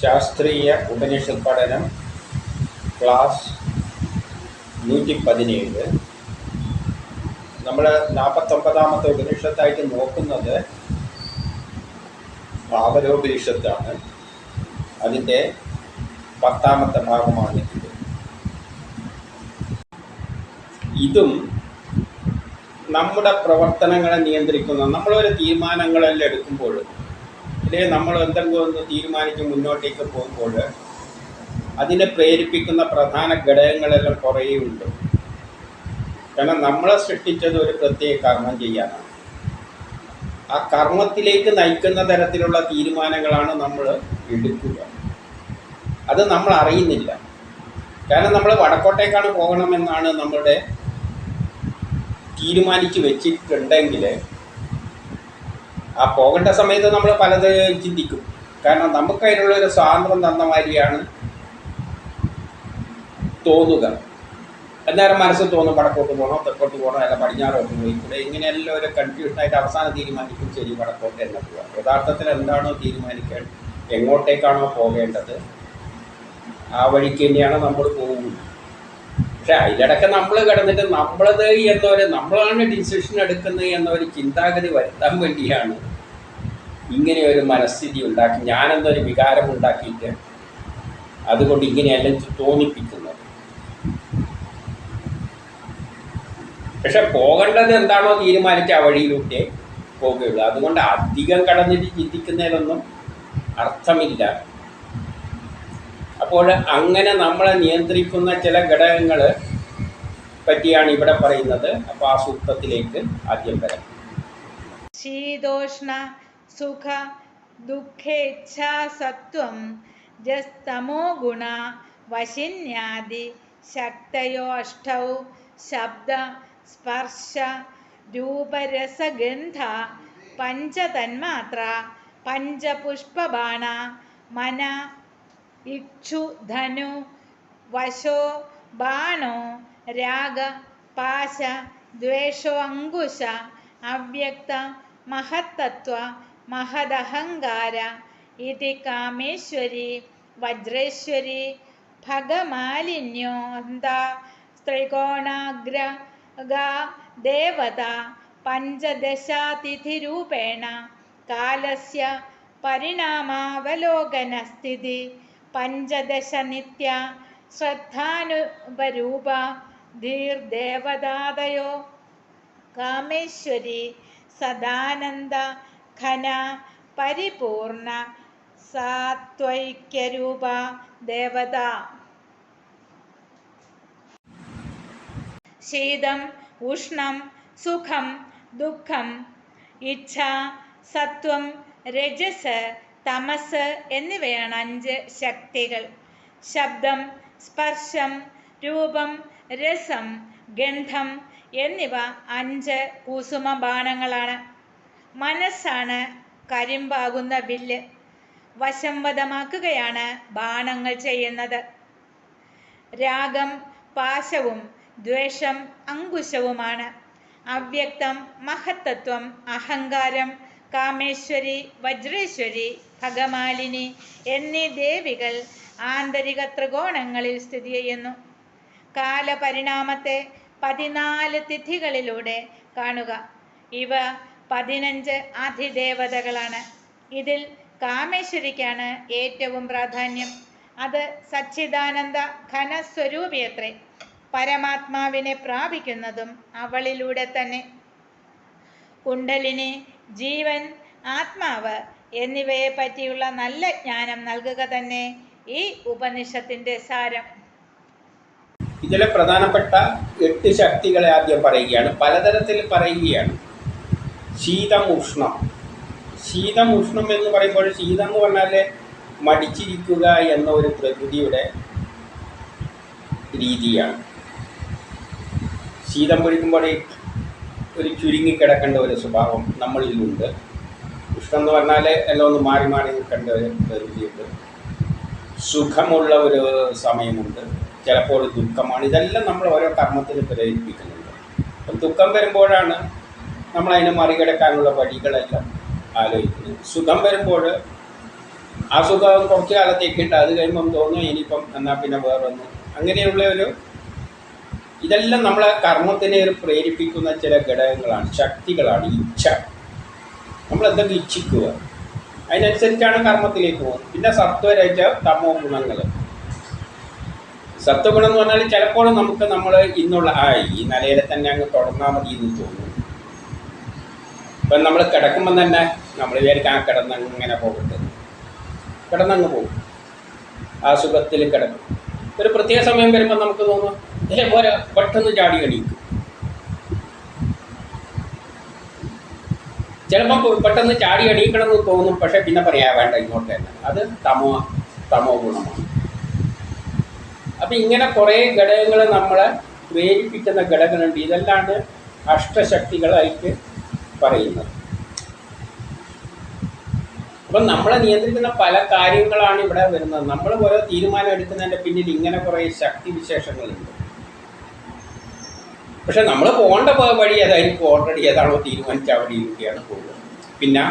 ശാസ്ത്രീയ ഉപനിഷത് പഠനം ക്ലാസ് നൂറ്റി പതിനേഴ് നമ്മൾ നാൽപ്പത്തൊമ്പതാമത്തെ ഉപനിഷത്തായിട്ട് നോക്കുന്നത് ഭാവരോപനിഷത്താണ് അതിന്റെ പത്താമത്തെ ഭാഗമാണ് ഇത്. ഇതും നമ്മുടെ പ്രവർത്തനങ്ങളെ നിയന്ത്രിക്കുന്ന നമ്മളൊരു തീരുമാനങ്ങളെല്ലാം എടുക്കുമ്പോൾ അല്ലെങ്കിൽ നമ്മൾ എന്തെങ്കിലും തീരുമാനിച്ച് മുന്നോട്ടേക്ക് പോകുമ്പോൾ അതിനെ പ്രേരിപ്പിക്കുന്ന പ്രധാന ഘടകങ്ങളെല്ലാം കുറേ ഉണ്ട് കാരണം നമ്മളെ സൃഷ്ടിച്ചത് ഒരു പ്രത്യേക കർമ്മം ചെയ്യാനാണ്. ആ കർമ്മത്തിലേക്ക് നയിക്കുന്ന തരത്തിലുള്ള തീരുമാനങ്ങളാണ് നമ്മൾ എടുക്കുക. അത് നമ്മൾ അറിയുന്നില്ല. കാരണം നമ്മൾ വടക്കോട്ടേക്കാണ് പോകണമെന്നാണ് നമ്മളുടെ തീരുമാനിച്ച് വെച്ചിട്ടുണ്ടെങ്കിൽ ആ പോകേണ്ട സമയത്ത് നമ്മൾ പലത് ചിന്തിക്കും. കാരണം നമുക്ക് അതിനുള്ള ഒരു സ്വാതന്ത്ര്യം തന്ന മാതിരിയാണ് തോന്നുക. അന്നേരം മനസ്സിൽ തോന്നും വടക്കോട്ട് പോകണോ തെക്കോട്ട് പോകണോ അല്ല പടിഞ്ഞാറോട്ട് പോയി ഇവിടെ ഇങ്ങനെയെല്ലാം ഒരു കൺഫ്യൂഷനായിട്ട് അവസാനം തീരുമാനിക്കും ശരി വടക്കോട്ട് തന്നെ പോകാം യഥാർത്ഥത്തിൽ എന്താണോ തീരുമാനിക്കാൻ എങ്ങോട്ടേക്കാണോ പോകേണ്ടത് ആ വഴിക്ക് തന്നെയാണ് നമ്മൾ പോകുന്നത്. പക്ഷെ അതിലിടയ്ക്ക് നമ്മൾ കിടന്നിട്ട് നമ്മളത് എന്നൊരു നമ്മളാണ് ഡിസിഷൻ എടുക്കുന്നത് എന്നൊരു ചിന്താഗതി വരുത്താൻ വേണ്ടിയാണ് ഇങ്ങനെ ഒരു മനസ്ഥിതി ഉണ്ടാക്കി ഞാനെന്നൊരു വികാരം ഉണ്ടാക്കിയിട്ട് അതുകൊണ്ട് ഇങ്ങനെയല്ല തോന്നിപ്പിക്കുന്നത്. പക്ഷെ പോകേണ്ടത് എന്താണോ തീരുമാനിച്ച ആ വഴിയിലൂടെ പോകുകയുള്ളൂ. അതുകൊണ്ട് അധികം കടന്നിട്ട് ചിന്തിക്കുന്നതിനൊന്നും അർത്ഥമില്ല. അപ്പോൾ അങ്ങനെ നമ്മളെ നിയന്ത്രിക്കുന്ന ചില ഘടകങ്ങൾ പറ്റിയാണ് ഇവിടെ പറയുന്നത്. അപ്പോൾ ആ സൂക്തത്തിലേക്ക് ആദ്യം വരാം. ശീതോഷ്ണ सुख दुखेस्तमो गुण, वशिन्यादि शक्तयोष्टौ शब्द, स्पर्श, रूपरसगन्ध, पञ्चतन्मात्रा, पञ्चपुष्पबाणा, मन इक्षुनु वशो, बाणो, राग, पाश, द्वेषो अङ्कुश अव्यक्त महत्त्व മഹദഹങ്കാര ഇതി കാമേശ്വരി വജ്രേശ്വരി ഭഗമാലിന്യോ എന്താ? ത്രികോണാഗ്ര ദേവത പഞ്ചദശാതിഥിരൂപേണ കാലസ്യ പരിണാമാവലോകനസ്ഥിതി പഞ്ചദശ നിത്യ ശ്രദ്ധാനുപരൂപ ധീർദേവതാദയോ. കാമേശ്വരി സദാനന്ദ ഘന പരിപൂർണ സാത്വൈക്യരൂപ ദേവത. ശീതം ഉഷ്ണം സുഖം ദുഃഖം ഇച്ഛ സത്വം രജസ് തമസ് എന്നിവയാണ് അഞ്ച് ശക്തികൾ. ശബ്ദം സ്പർശം രൂപം രസം ഗന്ധം എന്നിവ അഞ്ച് കുസുമ ബാണങ്ങളാണ്. മനസ്സാണ് കരിമ്പാകുന്ന വില്ല്. വശംവദമാക്കുകയാണ് ബാണങ്ങൾ ചെയ്യുന്നത്. രാഗം പാശവും ദ്വേഷം അങ്കുശവുമാണ്. അവ്യക്തം മഹത്തത്വം അഹങ്കാരം കാമേശ്വരി വജ്രേശ്വരി ഭഗമാലിനി എന്നീ ദേവികൾ ആന്തരിക ത്രികോണങ്ങളിൽ സ്ഥിതി ചെയ്യുന്നു. കാലപരിണാമത്തെ പതിനാല് തിഥികളിലൂടെ കാണുക. ഇവ പതിനഞ്ച് അതിദേവതകളാണ്. ഇതിൽ കാമേശ്വരിക്കാണ് ഏറ്റവും പ്രാധാന്യം. അത് സച്ചിദാനന്ദ ഘനസ്വരൂപിയത്രേ. പരമാത്മാവിനെ പ്രാപിക്കുന്നതും അവളിലൂടെ തന്നെ. കുണ്ടലിനി ജീവൻ ആത്മാവ് എന്നിവയെ പറ്റിയുള്ള നല്ല ജ്ഞാനം നൽകുക തന്നെ ഈ ഉപനിഷത്തിന്റെ സാരം. ഇതിലെ പ്രധാനപ്പെട്ട എട്ട് ശക്തികളെ ആദ്യം പറയുകയാണ്. പലതരത്തിൽ പറയുകയാണ്. ശീതം ഉഷ്ണം ശീതം ഉഷ്ണം എന്ന് പറയുമ്പോൾ ശീതം എന്ന് പറഞ്ഞാൽ മടിച്ചിരിക്കുക എന്ന ഒരു പ്രകൃതിയുടെ രീതിയാണ്. ശീതം പൊഴിക്കുമ്പോൾ ഒരു ചുരുങ്ങിക്കിടക്കേണ്ട ഒരു സ്വഭാവം നമ്മളിലുണ്ട്. ഉഷ്ണം എന്ന് പറഞ്ഞാൽ എല്ലാം ഒന്ന് മാറി മാറി നിൽക്കേണ്ട ഒരു പ്രകൃതിയുണ്ട്. സുഖമുള്ള ഒരു സമയമുണ്ട്. ചിലപ്പോൾ ദുഃഖമാണ്. ഇതെല്ലാം നമ്മൾ ഓരോ കർമ്മത്തിൽ പ്രേരിപ്പിക്കുന്നുണ്ട്. ദുഃഖം വരുമ്പോഴാണ് നമ്മൾ അതിനെ മറികടക്കാനുള്ള വഴികളെല്ലാം ആലോചിക്കുന്നത് സുഖം വരുമ്പോൾ ആ സുഖം കുറച്ച് കാലത്തേക്ക് ഉണ്ട്. അത് കഴിയുമ്പം തോന്നും ഇനിയിപ്പം എന്നാൽ പിന്നെ വേറൊന്നും. അങ്ങനെയുള്ള ഒരു ഇതെല്ലാം നമ്മളെ കർമ്മത്തിനെ ഒരു പ്രേരിപ്പിക്കുന്ന ചില ഘടകങ്ങളാണ്. ശക്തികളാണ്. ഇച്ഛ. നമ്മൾ ഇച്ഛിക്കുക. അതിനനുസരിച്ചാണ് കർമ്മത്തിലേക്ക് പോകുന്നത്. പിന്നെ സത്വരജ തമോ ഗുണങ്ങൾ. സത്വഗുണം എന്ന് പറഞ്ഞാൽ ചിലപ്പോൾ നമുക്ക് നമ്മൾ ഇന്നുള്ള ആ ഈ നിലയിൽ തന്നെ അങ്ങ് തുടങ്ങാൻ മതി എന്ന് തോന്നും ഇപ്പം നമ്മൾ കിടക്കുമ്പം തന്നെ നമ്മൾ വിചാരിക്കാൻ ആ കിടന്നങ്ങ് ഇങ്ങനെ പോകട്ടെ. കിടന്നങ്ങ് പോകും. ആ സുഖത്തിൽ കിടക്കും. ഒരു പ്രത്യേക സമയം വരുമ്പോൾ നമുക്ക് തോന്നും ഇതേപോലെ പെട്ടെന്ന് ചാടി എണീക്കും. ചിലപ്പോൾ പെട്ടെന്ന് ചാടി എണീക്കണമെന്ന് തോന്നും പക്ഷേ പിന്നെ പറയാ വേണ്ട ഇങ്ങോട്ട് തന്നെ. അത് തമോ തമോ ഗുണമാണ്. അപ്പം ഇങ്ങനെ കുറേ ഘടകങ്ങൾ നമ്മളെ പ്രേരിപ്പിക്കുന്ന ഘടകങ്ങളുണ്ട്. ഇതല്ലാണ്ട് അഷ്ടശക്തികളായിട്ട് പറയുന്നത്. അപ്പം നമ്മളെ നിയന്ത്രിക്കുന്ന പല കാര്യങ്ങളാണ് ഇവിടെ വരുന്നത്. നമ്മൾ ഓരോ തീരുമാനം എടുക്കുന്നതിന്റെ പിന്നിൽ ഇങ്ങനെ കുറേ ശക്തി വിശേഷങ്ങളുണ്ട്. പക്ഷെ നമ്മൾ പോകേണ്ട വഴി ഏതായിരിക്കും ഓൾറെഡി ഏതാണോ തീരുമാനിച്ച വഴിയിലൂടെയാണ് പോകുന്നത്. പിന്നെ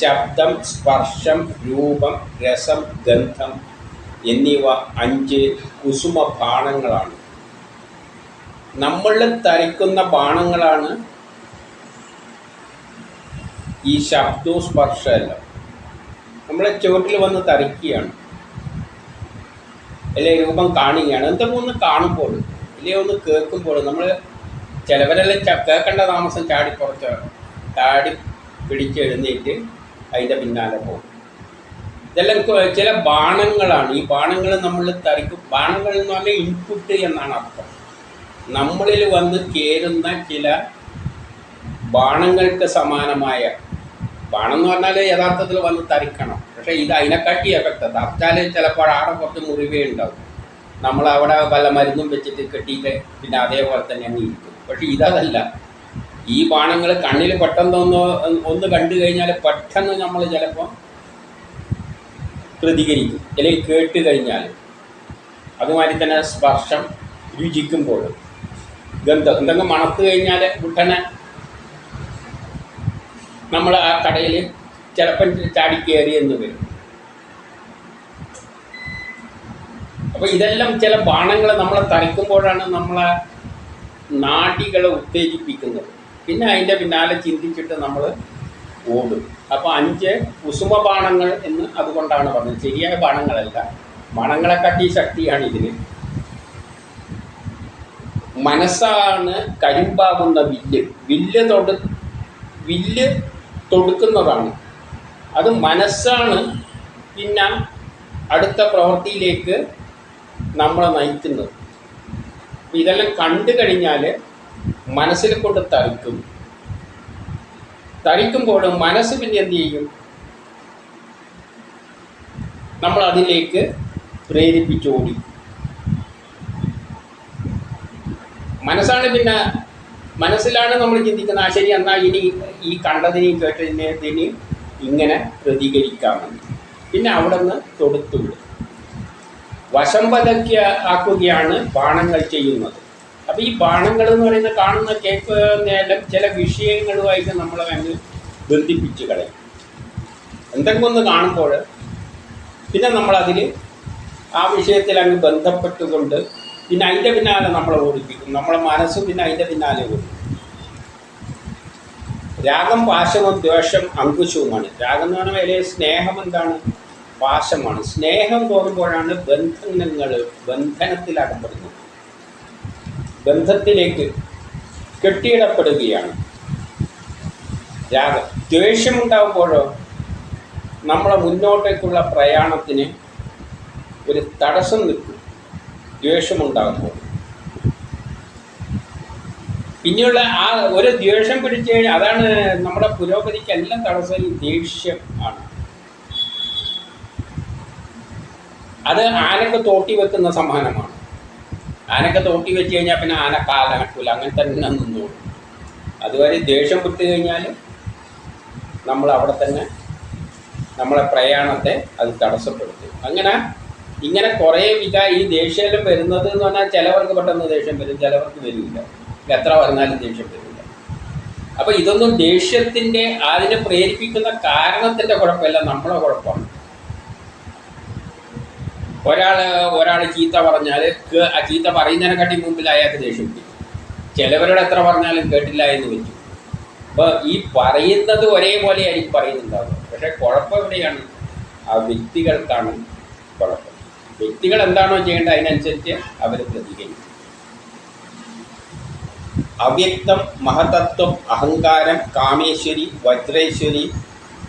ശബ്ദം സ്പർശം രൂപം രസം ഗന്ധം എന്നിവ അഞ്ച് കുസുമ ബാണങ്ങളാണ്. നമ്മളിൽ തരയ്ക്കുന്ന ബാണങ്ങളാണ് ഈ ശബ്ദവും സ്പർശമല്ല നമ്മളെ ചുവട്ടിൽ വന്ന് തറിക്കുകയാണ് അല്ലെ രൂപം കാണുകയാണ്. എന്തൊക്കെ ഒന്ന് കാണുമ്പോൾ ഇല്ലേ ഒന്ന് കേൾക്കുമ്പോൾ നമ്മൾ ചിലവരെല്ലാം കേൾക്കേണ്ട താമസം ചാടി പുറത്ത് ചാടി പിടിച്ചെഴുന്നേറ്റ് അതിന്റെ പിന്നാലെ പോകും. ഇതെല്ലാം ചില ബാണങ്ങളാണ്. ഈ ബാണങ്ങൾ നമ്മൾ തറിക്കും ബാണങ്ങൾ എന്ന് പറഞ്ഞാൽ ഇൻപുട്ട് എന്നാണ് അർത്ഥം. നമ്മളിൽ വന്ന് ചേരുന്ന ചില ബാണങ്ങൾക്ക് സമാനമായ ബാണം എന്ന് പറഞ്ഞാൽ യഥാർത്ഥത്തിൽ വന്ന് തരിക്കണം. പക്ഷേ ഇത് അതിനെക്കാട്ടി എഫക്റ്റ് തറച്ചാൽ ചിലപ്പോൾ ആടെ കുറച്ച് മുറിവേ ഉണ്ടാവും. നമ്മൾ അവിടെ പല മരുന്നും വെച്ചിട്ട് കെട്ടിയിട്ട് പിന്നെ അതേപോലെ തന്നെ അങ്ങ് ഇരിക്കും. പക്ഷേ ഇതല്ല ഈ ബാണങ്ങൾ കണ്ണിൽ പെട്ടെന്ന് ഒന്ന് ഒന്ന് കണ്ടു കഴിഞ്ഞാൽ പെട്ടെന്ന് നമ്മൾ ചിലപ്പോൾ പ്രതികരിക്കും. അല്ലെങ്കിൽ കേട്ട് കഴിഞ്ഞാൽ അതുമാതിരി തന്നെ സ്പർശം രുചിക്കുമ്പോൾ. ഗന്ധം. എന്തെങ്കിലും മണത്ത് കഴിഞ്ഞാൽ ഉടനെ നമ്മൾ ആ കടയിൽ ചിലപ്പം ചാടി കയറി എന്ന് വരും. അപ്പോൾ ഇതെല്ലാം ചില ബാണങ്ങൾ നമ്മളെ തറയ്ക്കുമ്പോഴാണ് നമ്മളെ നാടികളെ ഉത്തേജിപ്പിക്കുന്നത്. പിന്നെ അതിന്റെ പിന്നാലെ ചിന്തിച്ചിട്ട് നമ്മൾ ഓടും. അപ്പോൾ അഞ്ച് കുസുമ ബാണങ്ങൾ എന്ന് അതുകൊണ്ടാണ് പറഞ്ഞത്. ശരിയായ ബാണങ്ങളല്ല. ബാണങ്ങളെക്കാട്ടി ശക്തിയാണ് ഇതിന് മനസ്സാണ് കരിമ്പാകുന്ന വില്ല്. വില്ല് തൊട്ട് വില്ല് തൊടുക്കുന്നതാണ്. അത് മനസ്സാണ്. പിന്നെ അടുത്ത പ്രവൃത്തിയിലേക്ക് നമ്മളെ നയിക്കുന്നത്. ഇതെല്ലാം കണ്ടു കഴിഞ്ഞാൽ മനസ്സിൽ കൊണ്ട് തറിക്കും തറിക്കുമ്പോൾ മനസ്സ് പിന്നെ എന്ത് ചെയ്യും? നമ്മൾ അതിലേക്ക് പ്രേരിപ്പിച്ചോടി മനസ്സാണ് പിന്നെ മനസ്സിലാണ് നമ്മൾ ചിന്തിക്കുന്നത് ആ ശരി എന്നാൽ ഇനി ഈ കണ്ടതിനെയും കേട്ടതിനെയും ഇങ്ങനെ പ്രതികരിക്കാമെന്ന്. പിന്നെ അവിടെ നിന്ന് തൊടുത്തുവിടും വശം പതക്കി ആക്കുകയാണ് ബാണങ്ങൾ ചെയ്യുന്നത്. അപ്പോൾ ഈ ബാണങ്ങൾ എന്ന് പറയുന്ന കാണുന്ന കേൾക്കുന്നതെല്ലാം ചില വിഷയങ്ങളുമായിട്ട് നമ്മളെ അങ്ങ് ബന്ധിപ്പിച്ച് കളയും. എന്തെങ്കിലും ഒന്ന് കാണുമ്പോൾ പിന്നെ നമ്മളതിൽ ആ വിഷയത്തിൽ അങ്ങ് ബന്ധപ്പെട്ടുകൊണ്ട് പിന്നെ അതിന്റെ പിന്നാലെ നമ്മളെ ഓടിപ്പിക്കും. നമ്മളെ മനസ്സ് പിന്നെ അതിന്റെ പിന്നാലെ ഓടിക്കും രാഗം പാശവും ദ്വേഷം അങ്കുശവുമാണ്. രാഗം എന്ന് പറഞ്ഞാൽ വലിയ സ്നേഹം എന്താണ്? പാശമാണ്. സ്നേഹം തോന്നുമ്പോഴാണ് ബന്ധനങ്ങൾ അകപ്പെടുന്നത്. ബന്ധത്തിലേക്ക് കെട്ടിയിടപ്പെടുകയാണ് രാഗം. ദ്വേഷമുണ്ടാകുമ്പോഴോ നമ്മളെ മുന്നോട്ടേക്കുള്ള പ്രയാണത്തിന് ഒരു തടസ്സം നിൽക്കും. ദ്വേഷമുണ്ടാകുമ്പോൾ പിന്നെയുള്ള ആ ഒരു ദ്വേഷം പിടിച്ചു കഴിഞ്ഞാൽ അതാണ് നമ്മുടെ പുരോഗതിക്ക് എല്ലാം തടസ്സം ദേഷ്യം ആണ്. അത് ആനക്ക് തോട്ടി വെക്കുന്ന സമ്മാനമാണ് ആനക്ക് തോട്ടി വെച്ച് കഴിഞ്ഞാൽ പിന്നെ ആന കാലനക്കൂല അങ്ങനെ തന്നെ നിന്നോളും. അതുവരെ ദേഷ്യം വിട്ട് കഴിഞ്ഞാൽ നമ്മൾ അവിടെ തന്നെ നമ്മളെ പ്രയാണത്തെ അത് തടസ്സപ്പെടുത്തും. അങ്ങനെ ഇങ്ങനെ കുറേ വിക ഈ ദേഷ്യം വരുന്നത് എന്ന് പറഞ്ഞാൽ ചിലവർക്ക് പെട്ടെന്ന് ദേഷ്യം വരും ചിലവർക്ക് വരില്ല. എത്ര പറഞ്ഞാലും ദേഷ്യം വരില്ല. അപ്പോൾ ഇതൊന്നും ദേഷ്യത്തിന്റെ അതിനെ പ്രേരിപ്പിക്കുന്ന കാരണത്തിന്റെ കുഴപ്പമില്ല നമ്മളെ കുഴപ്പമാണ്. ഒരാൾ ഒരാൾ ചീത്ത പറഞ്ഞാൽ ആ ചീത്ത പറയുന്നതിനെക്കാട്ടി മുമ്പിൽ അയാൾക്ക് ദേഷ്യം പിടിക്കും ചിലവരോട് എത്ര പറഞ്ഞാലും കേട്ടില്ല എന്ന് വെച്ചു അപ്പോൾ ഈ പറയുന്നത് ഒരേപോലെ ആയിരിക്കും പറയുന്നുണ്ടാവുക. പക്ഷേ കുഴപ്പം എവിടെയാണ് ആ വ്യക്തികൾക്കാണ് കുഴപ്പം. വ്യക്തികൾ എന്താണോ ചെയ്യേണ്ടത് അതിനനുസരിച്ച് അവർ പ്രതികരിക്കും. അവ്യക്തം മഹതത്വം അഹങ്കാരം കാമേശ്വരി വജ്രേശ്വരി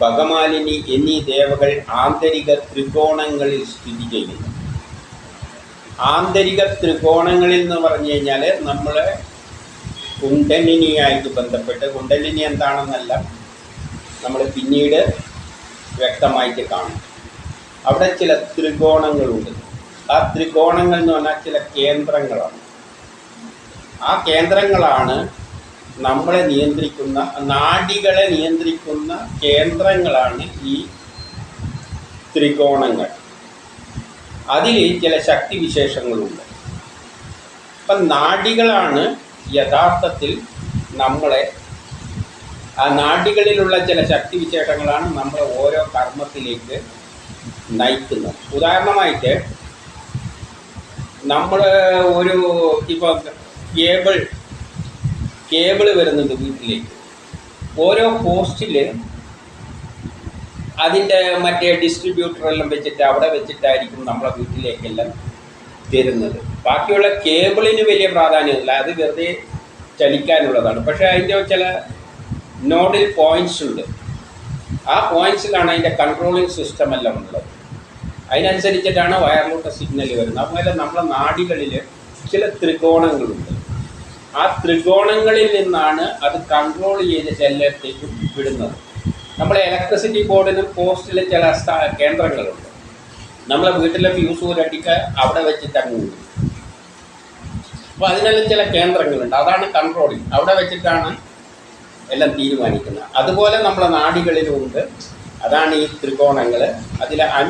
ഭഗമാലിനി എന്നീ ദേവകൾ ആന്തരിക ത്രികോണങ്ങളിൽ സ്ഥിതി ചെയ്യുന്നു. ആന്തരിക ത്രികോണങ്ങളിൽ എന്ന് പറഞ്ഞു കഴിഞ്ഞാൽ നമ്മൾ കുണ്ടലിനിയായിട്ട് ബന്ധപ്പെട്ട് കുണ്ടലിനി എന്താണെന്നല്ല നമ്മൾ പിന്നീട് വ്യക്തമായിട്ട് കാണും. അവിടെ ചില ത്രികോണങ്ങളുണ്ട്. ആ ത്രികോണങ്ങൾ എന്ന് പറഞ്ഞാൽ ചില കേന്ദ്രങ്ങളാണ്. ആ കേന്ദ്രങ്ങളാണ് നമ്മളെ നിയന്ത്രിക്കുന്ന നാടികളെ നിയന്ത്രിക്കുന്ന കേന്ദ്രങ്ങളാണ് ഈ ത്രികോണങ്ങൾ. അതിൽ ചില ശക്തിവിശേഷങ്ങളുണ്ട് അപ്പം നാടികളാണ് യഥാർത്ഥത്തിൽ നമ്മളെ ആ നാടികളിലുള്ള ചില ശക്തിവിശേഷങ്ങളാണ് നമ്മളെ ഓരോ കർമ്മത്തിലേക്ക് നയിക്കുന്നത് ഉദാഹരണമായിട്ട് നമ്മൾ ഒരു ഇപ്പോൾ കേബിൾ കേബിൾ വരുന്നുണ്ട് വീട്ടിലേക്ക്. ഓരോ പോസ്റ്റിൽ അതിന്റെ മറ്റേ ഡിസ്ട്രിബ്യൂട്ടറെല്ലാം വെച്ചിട്ട് അവിടെ വെച്ചിട്ടായിരിക്കും നമ്മളെ വീട്ടിലേക്കെല്ലാം തരുന്നത്. ബാക്കിയുള്ള കേബിളിന് വലിയ പ്രാധാന്യമില്ല. അത് വെറുതെ ചലിക്കാനുള്ളതാണ്. പക്ഷേ അതിന്റെ ചില നോഡിൽ പോയിന്റ്സ് ഉണ്ട്. ആ പോയിൻസിലാണ് അതിന്റെ കൺട്രോളിങ് സിസ്റ്റം എല്ലാം ഉള്ളത്. അതിനനുസരിച്ചിട്ടാണ് വയറിലോട്ട് സിഗ്നൽ വരുന്നത്. അതുപോലെ നമ്മുടെ നാടികളിൽ ചില ത്രികോണങ്ങളുണ്ട്. ആ ത്രികോണങ്ങളിൽ നിന്നാണ് അത് കൺട്രോൾ ചെയ്ത് ചെല്ലത്തേക്ക് വിടുന്നത്. നമ്മളെ ഇലക്ട്രിസിറ്റി ബോർഡിനും പോസ്റ്റിലെ ചില കേന്ദ്രങ്ങളുണ്ട്. നമ്മളെ വീട്ടിലെ ഫ്യൂസ് ഒരടിക്ക് അവിടെ വെച്ച് തങ്ങുന്നു അപ്പോൾ അതിനെല്ലാം ചില കേന്ദ്രങ്ങളുണ്ട്. അതാണ് കൺട്രോളിങ് അവിടെ വെച്ചിട്ടാണ് എല്ലാം തീരുമാനിക്കുന്നത്. അതുപോലെ നമ്മളെ നാടികളിലുമുണ്ട്. അതാണ് ഈ ത്രികോണങ്ങൾ അതിൽ അൻ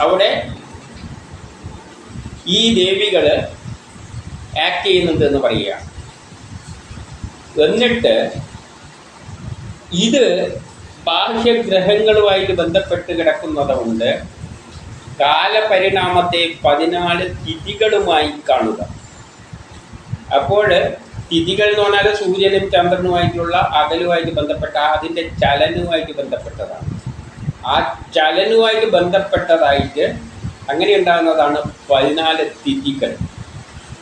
അവിടെ ഈ ദേവികൾ ആക്ട് ചെയ്യുന്നുണ്ട് എന്ന് പറയുകയാണ്. എന്നിട്ട് ഇത് ബാഹ്യഗ്രഹങ്ങളുമായിട്ട് ബന്ധപ്പെട്ട് കിടക്കുന്നതുകൊണ്ട് കാലപരിണാമത്തെ പതിനാല് തിഥികളുമായി കാണുക. അപ്പോൾ തിഥികൾ എന്ന് പറഞ്ഞാൽ സൂര്യനും ചന്ദ്രനുമായിട്ടുള്ള അകലുമായിട്ട് ബന്ധപ്പെട്ട അതിന്റെ ചലനവുമായിട്ട് ബന്ധപ്പെട്ടതാണ്. ആ ചലനുമായിട്ട് ബന്ധപ്പെട്ടതായിട്ട് അങ്ങനെ ഉണ്ടാകുന്നതാണ് പതിനാല് തിഥികൾ.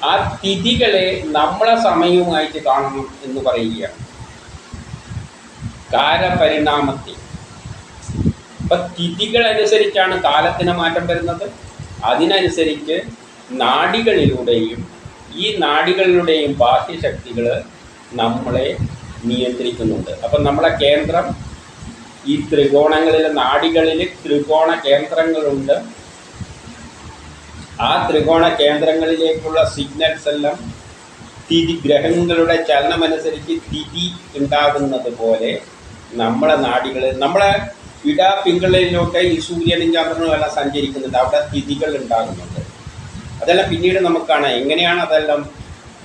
ആ തിഥികളെ നമ്മളെ സമയവുമായിട്ട് കാണണം എന്ന് പറയുകയാണ്. കാലപരിണാമത്തെ. അപ്പൊ തിഥികൾ അനുസരിച്ചാണ് കാലത്തിന് മാറ്റം വരുന്നത്. അതിനനുസരിച്ച് നാടികളിലൂടെയും ഈ നാടികളിലൂടെയും ബാഹ്യശക്തികൾ നമ്മളെ നിയന്ത്രിക്കുന്നുണ്ട്. അപ്പം നമ്മളെ കേന്ദ്രം ഈ ത്രികോണങ്ങളിൽ നാടികളിൽ ത്രികോണ കേന്ദ്രങ്ങളുണ്ട്. ആ ത്രികോണ കേന്ദ്രങ്ങളിലേക്കുള്ള സിഗ്നൽസ് എല്ലാം തിഥി ഗ്രഹങ്ങളുടെ ചലനമനുസരിച്ച് തിഥി ഉണ്ടാകുന്നത് പോലെ നമ്മളെ നാടികൾ നമ്മളെ ഇട പിങ്കളിലൊക്കെ ഈ സൂര്യനും ചന്ദ്രനും എല്ലാം സഞ്ചരിക്കുന്നുണ്ട്. അവിടെ തിഥികൾ ഉണ്ടാകുന്നുണ്ട്. അതെല്ലാം പിന്നീട് നമുക്ക് കാണാം. എങ്ങനെയാണ് അതെല്ലാം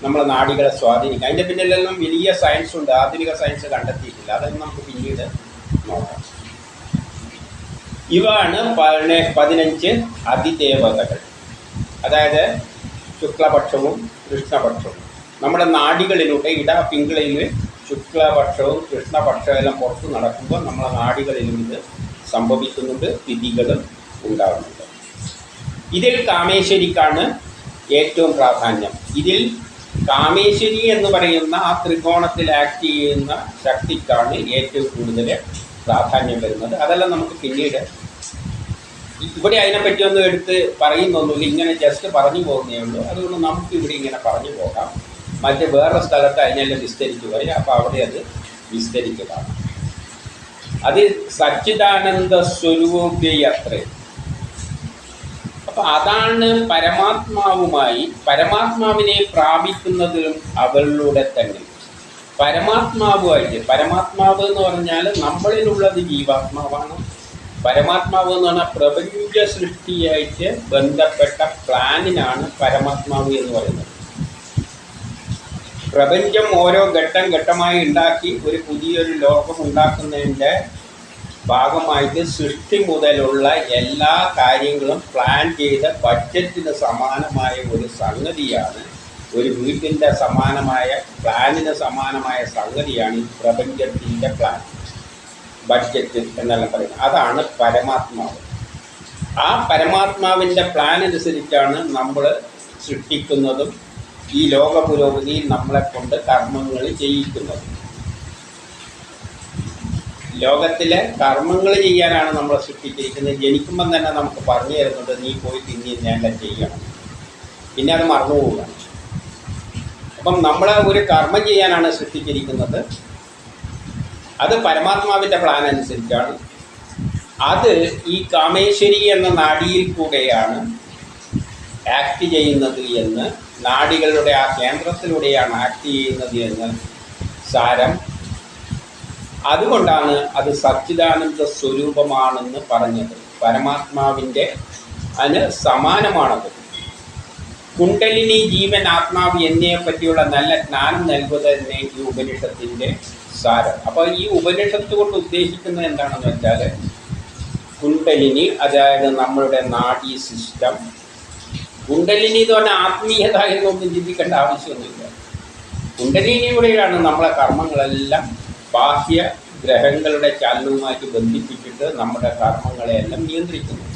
നമ്മളെ നാടികളെ സ്വാധീനിക്കുക? അതിന്റെ പിന്നിലെല്ലാം വലിയ സയൻസ് ഉണ്ട്. ആധുനിക സയൻസ് കണ്ടെത്തിയിട്ടില്ല. അതെല്ലാം നമുക്ക് പിന്നീട് ഇവാണ് പതിനെ പതിനഞ്ച് അതിദേവതകൾ. അതായത് ശുക്ലപക്ഷവും കൃഷ്ണപക്ഷവും. നമ്മുടെ നാടികളിലൂടെ ഇട പിങ്കിളയിൽ ശുക്ലപക്ഷവും കൃഷ്ണപക്ഷവും എല്ലാം പുറത്ത് നടക്കുമ്പോൾ നമ്മുടെ നാടികളിലും ഇത് സംഭവിക്കുന്നുണ്ട് വിധികളും ഉണ്ടാകുന്നുണ്ട് ഇതിൽ കാമേശ്വരിക്കാണ് ഏറ്റവും പ്രാധാന്യം. ഇതിൽ കാമേശ്വരി എന്ന് പറയുന്ന ആ ത്രികോണത്തിൽ ആക്ട് ചെയ്യുന്ന ശക്തിക്കാണ് ഏറ്റവും കൂടുതൽ പ്രാധാന്യം വരുന്നത്. അതെല്ലാം നമുക്ക് പിന്നീട് ഇവിടെ അതിനെപ്പറ്റിയൊന്നും എടുത്ത് പറയുന്നൊന്നുമില്ല ഇങ്ങനെ ജസ്റ്റ് പറഞ്ഞു പോകുന്നേ ഉള്ളൂ. അതുകൊണ്ട് നമുക്ക് ഇവിടെ ഇങ്ങനെ പറഞ്ഞു പോകാം. മറ്റ് വേറെ സ്ഥലത്ത് അതിനെല്ലാം വിസ്തരിച്ചു പോയി അപ്പോൾ അവിടെ അത് വിസ്തരിക്കുക അത് സച്ചിദാനന്ദ സ്വരൂപയത്രേ. അപ്പൊ അതാണ് പരമാത്മാവുമായി പരമാത്മാവിനെ പ്രാപിക്കുന്നതിലും അവളിലൂടെ തന്നെ. പരമാത്മാവുമായിട്ട് പരമാത്മാവ് എന്ന് പറഞ്ഞാൽ നമ്മളിലുള്ളത് ജീവാത്മാവാണ്. പരമാത്മാവ് എന്ന് പറഞ്ഞാൽ പ്രപഞ്ച സൃഷ്ടിയായിട്ട് ബന്ധപ്പെട്ട പ്ലാനിനാണ് പരമാത്മാവ് എന്ന് പറയുന്നത്. പ്രപഞ്ചം ഓരോ ഘട്ടം ഘട്ടമായി ഉണ്ടാക്കി ഒരു പുതിയൊരു ലോകം ഉണ്ടാക്കുന്നതിന്റെ ഭാഗമായിട്ട് സൃഷ്ടി മുതലുള്ള എല്ലാ കാര്യങ്ങളും പ്ലാൻ ചെയ്ത ബഡ്ജറ്റിന് സമാനമായ ഒരു സംഗതിയാണ് ഒരു വീട്ടിന്റെ സമാനമായ പ്ലാനിന് സമാനമായ സംഗതിയാണ് ഈ പ്രപഞ്ചത്തിന്റെ പ്ലാൻ ബഡ്ജറ്റ് എന്നെല്ലാം പറയുന്നത്. അതാണ് പരമാത്മാവ്. ആ പരമാത്മാവിന്റെ പ്ലാൻ അനുസരിച്ചാണ് നമ്മൾ സൃഷ്ടിക്കുന്നതും ഈ ലോക പുരോഗതിയിൽ നമ്മളെ കൊണ്ട് കർമ്മങ്ങൾ ചെയ്യിക്കുന്നത്. ലോകത്തിലെ കർമ്മങ്ങൾ ചെയ്യാനാണ് നമ്മൾ സൃഷ്ടിച്ചിരിക്കുന്നത്. ജനിക്കുമ്പം തന്നെ നമുക്ക് പറഞ്ഞു തരുന്നത് നീ പോയി തിന്നി ഞാൻ ചെയ്യണം. പിന്നെ അത് മറന്നു പോവുകയാണ് അപ്പം നമ്മൾ ഒരു കർമ്മം ചെയ്യാനാണ് സൃഷ്ടിച്ചിരിക്കുന്നത്. അത് പരമാത്മാവിന്റെ പ്ലാൻ അനുസരിച്ചാണ്. അത് ഈ കാമേശ്വരി എന്ന നാഡിയിൽ കൂടെയാണ് ആക്ട് ചെയ്യുന്നത് എന്ന് നാഡികളുടെ ആ കേന്ദ്രത്തിലൂടെയാണ് ആക്ട് ചെയ്യുന്നത് എന്ന് സാരം. അതുകൊണ്ടാണ് അത് സച്ചിദാനന്ദ സ്വരൂപമാണെന്ന് പറഞ്ഞത്. പരമാത്മാവിന്റെ അതിന് സമാനമാണത്. കുണ്ടലിനി ജീവൻ ആത്മാവ് എന്നിവയെ പറ്റിയുള്ള നല്ല ജ്ഞാനം നൽകുക തന്നെ ഈ ഉപനിഷത്തിന്റെ സാരം. അപ്പോൾ ഈ ഉപനിഷത്ത് കൊണ്ട് ഉദ്ദേശിക്കുന്നത് എന്താണെന്ന് വെച്ചാൽ കുണ്ടലിനി അതായത് നമ്മളുടെ നാഡി സിസ്റ്റം. കുണ്ടലിനി എന്ന് പറഞ്ഞാൽ ആത്മീയത എന്നൊന്നും ചിന്തിക്കേണ്ട ആവശ്യമൊന്നുമില്ല. കുണ്ടലിനിയുടെയാണ് നമ്മളെ കർമ്മങ്ങളെല്ലാം ബാഹ്യ ഗ്രഹങ്ങളുടെ ചലനവുമായിട്ട് ബന്ധിപ്പിച്ചിട്ട് നമ്മുടെ കർമ്മങ്ങളെയെല്ലാം നിയന്ത്രിക്കുന്നത്.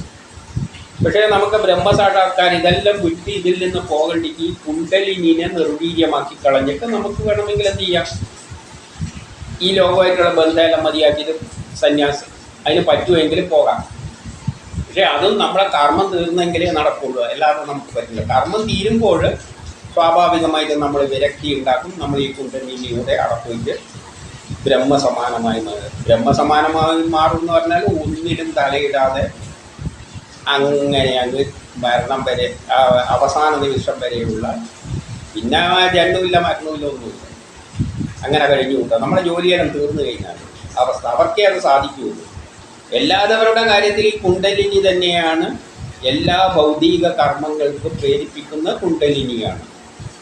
പക്ഷേ നമുക്ക് ബ്രഹ്മസാക്ഷാത്കാരം ഇതെല്ലാം വിട്ട് ഇതിൽ നിന്ന് പോകേണ്ടിക്ക് ഈ കുണ്ടലിനിനെ നിർവീര്യമാക്കി കളഞ്ഞിട്ട് നമുക്ക് വേണമെങ്കിൽ എന്ത് ചെയ്യാം? ഈ ലോകമായിട്ടുള്ള ബന്ധമെല്ലാം മതിയാക്കിയിട്ട് സന്യാസി അതിന് പറ്റുമെങ്കിൽ പോകാം. പക്ഷേ അതും നമ്മളെ കർമ്മം തീർന്നെങ്കിലേ നടക്കുള്ളൂ. അല്ലാതെ നമുക്ക് പറ്റില്ല. കർമ്മം തീരുമ്പോൾ സ്വാഭാവികമായിട്ട് നമ്മൾ വിരക്തി ഉണ്ടാക്കും. നമ്മൾ ഈ കുണ്ടലിനിയുടെ അടപ്പിച്ച് ബ്രഹ്മസമാനമായി മാറും. ബ്രഹ്മസമാനമായി മാറും എന്ന് പറഞ്ഞാൽ ഒന്നിലും തലയിടാതെ അങ്ങനെ അങ്ങ് മരണം വരെ അവസാന നിമിഷം വരെയുള്ള പിന്നെ ജന്മമില്ല മരണമില്ല ഒന്നുമില്ല. അങ്ങനെ കഴിഞ്ഞു കൂട്ടാം. നമ്മുടെ ജോലിയെല്ലാം തീർന്നു കഴിഞ്ഞാൽ അവസ്ഥ അവർക്കേ അത് സാധിക്കുകയുള്ളൂ. എല്ലാതവരുടെ കാര്യത്തിൽ ഈ കുണ്ടലിനി തന്നെയാണ് എല്ലാ ഭൗതിക കർമ്മങ്ങൾക്കും പ്രേരിപ്പിക്കുന്ന കുണ്ടലിനിയാണ്.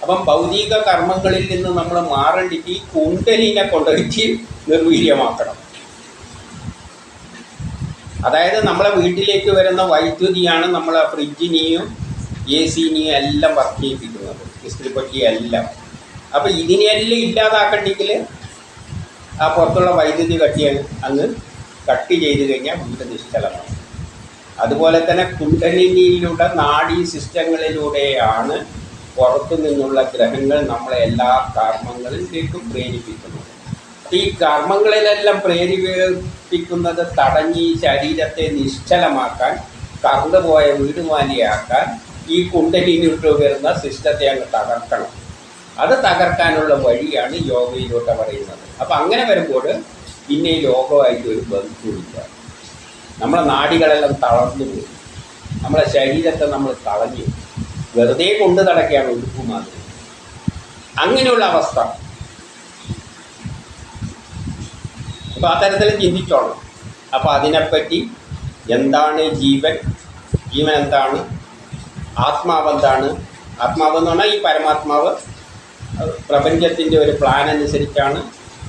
അപ്പം ഭൗതിക കർമ്മങ്ങളിൽ നിന്ന് നമ്മൾ മാറേണ്ടിട്ട് ഈ കുണ്ടലിനെ കൊണ്ടുപോയിട്ട് നിർവീര്യമാക്കണം. അതായത് നമ്മളെ വീട്ടിലേക്ക് വരുന്ന വൈദ്യുതിയാണ് നമ്മളെ ഫ്രിഡ്ജിനെയും എ സിനെയും എല്ലാം വർക്ക് ചെയ്യിപ്പിക്കുന്നത്. പറ്റിയ എല്ലാം. അപ്പോൾ ഇതിനെല്ലാം ഇല്ലാതാക്കണ്ടെങ്കിൽ ആ പുറത്തുള്ള വൈദ്യുതി കട്ടി അങ്ങ് കട്ട് ചെയ്ത് കഴിഞ്ഞാൽ വീട് നിശ്ചലമാണ് അതുപോലെ തന്നെ കുണ്ടലിനിയിലൂടെ നാഡീ സിസ്റ്റങ്ങളിലൂടെയാണ് പുറത്തു നിന്നുള്ള ഗ്രഹങ്ങൾ നമ്മളെ എല്ലാ കർമ്മങ്ങളിലേക്കും പ്രേരിപ്പിക്കുന്നത്. ഈ കർമ്മങ്ങളിലെല്ലാം പ്രേരിപ്പിക്കുന്നത് തടഞ്ഞ് ശരീരത്തെ നിശ്ചലമാക്കാൻ കറണ്ടുപോയ വീടുമാലിയാക്കാൻ ഈ കുണ്ടലിനിട്ട് വരുന്ന സിസ്റ്റത്തെ അങ്ങ് തകർക്കണം. അത് തകർക്കാനുള്ള വഴിയാണ് യോഗയിലോട്ട് പറയുന്നത്. അപ്പം അങ്ങനെ വരുമ്പോൾ പിന്നെ ഈ ലോകമായിട്ട് ഒരു ബന്ധമില്ല നമ്മളെ നാടികളെല്ലാം തളർന്നു പോയി. നമ്മളെ ശരീരത്തെ നമ്മൾ തളഞ്ഞു വെറുതെ കൊണ്ടു നടക്കുകയാണ് ഉടുപ്പ് മാതിരി. അങ്ങനെയുള്ള അവസ്ഥ. അപ്പോൾ ആ തരത്തിൽ ചിന്തിക്കണം അപ്പോൾ അതിനെപ്പറ്റി എന്താണ് ജീവൻ? ജീവൻ എന്താണ്? ആത്മാവ് എന്താണ് ആത്മാവ് എന്ന് പറഞ്ഞാൽ ഈ പരമാത്മാവ് പ്രപഞ്ചത്തിന്റെ ഒരു പ്ലാൻ അനുസരിച്ചാണ്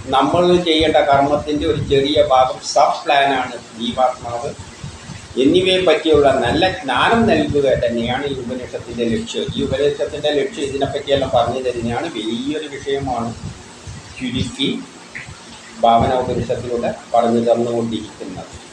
നമ്മൾ ചെയ്യേണ്ട കർമ്മത്തിന്റെ ഒരു ചെറിയ ഭാഗം സബ് പ്ലാനാണ് ജീവാത്മാവ്. എന്നിവയെ പറ്റിയുള്ള നല്ല ജ്ഞാനം നൽകുക തന്നെയാണ് ഈ ഉപനിഷത്തിന്റെ ലക്ഷ്യം. ഈ ഉപനിഷത്തിന്റെ ലക്ഷ്യം ഇതിനെപ്പറ്റിയെല്ലാം പറഞ്ഞു തരുന്നതാണ് വലിയൊരു വിഷയമാണ് ചുരുക്കി ഭാവന ഉപനിഷത്തിലൂടെ പറഞ്ഞു തന്നുകൊണ്ടിരിക്കുന്നത്